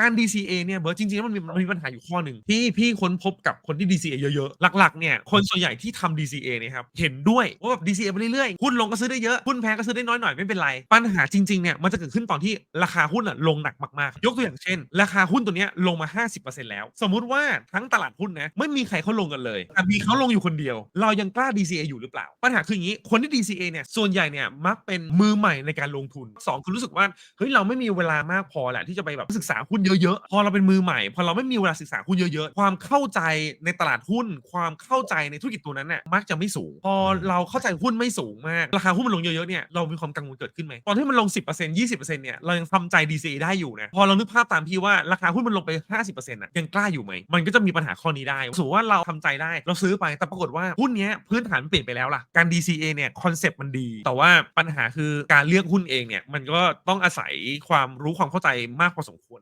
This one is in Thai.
การ DCA เนี่ยเบิร์ดจริงๆแล้วมันมีมันมีปัญหาอยู่ข้อหนึ่งที่พี่ค้นพบกับคนที่ DCA เยอะๆ หลักๆเนี่ยคนส่วนใหญ่ที่ทำ DCA เนี่ยครับเห็นด้วยว่าแบบ DCA ไปเรื่อยๆหุ้นลงก็ซื้อได้เยอะหุ้นแพงก็ซื้อได้น้อยหน่อยไม่เป็นไร ปัญหาจริงๆเนี่ยมันจะเกิดขึ้นตอนที่ราคาหุ้นอะลงหนักมากๆ ยกตัวอย่างเช่น ราคาหุ้นตัวเนี้ยลงมา 50%แล้ว สมมุติว่าทั้งตลาดหุ้นนะไม่มีใครเขาลงกันเลยแต่มีเขาลงอยู่คนเดียว เรายังกล้า DCA อยู่หรือเปล่า ปัญหาคืออย่างนี้คนที่ DCA เนี่ยส่วนใหญ่เนี่ยมักเป็นมือใหม่ในการลงทุนสองคือรู้สึกว่าเฮ้ยเราไม่มีเวลามากพอแหละที่จะไปแบบศึกษาหุ้นเยอะๆ พอเราเป็นมือใหม่ พอเราไม่มีเวลาศึกษาหุ้นเยอะๆ ความเข้าใจในตลาดหุ้น ความเข้าใจในธุรกิจตัวนั้นเนี่ยมักจะไม่สูง พอเราเข้าใจหุ้นไม่สูงมาก ราคาหุ้นมันลงเยอะๆ เนี่ย เรามีความกังวลเกิดขึ้นไหม ตอนที่มันลง 10% 20%เนี่ย เรายังทำใจ DCA ได้อยู่นะ พอเรานึกภาพตามพี่ว่าราคาหุ้นมันลงไป 50%อะ ยังกล้าอยู่ไหม มันก็จะมีปัญหาข้อนี้ได้สมมติว่าเราทำใจได้ เราซื้อไป แต่ปรากฏว่าหุ้นเนี้ยพื้นฐานมันเปลี่ยนไปแล้วล่ะ การ DCA เนี่ยคอนเซปต์มันดี แต่ว่าปัญหาคือการเลือกหุ้นเองเนี่ยมันก็ต้องอาศัยความรู้ความเข้าใจมากพอสมควร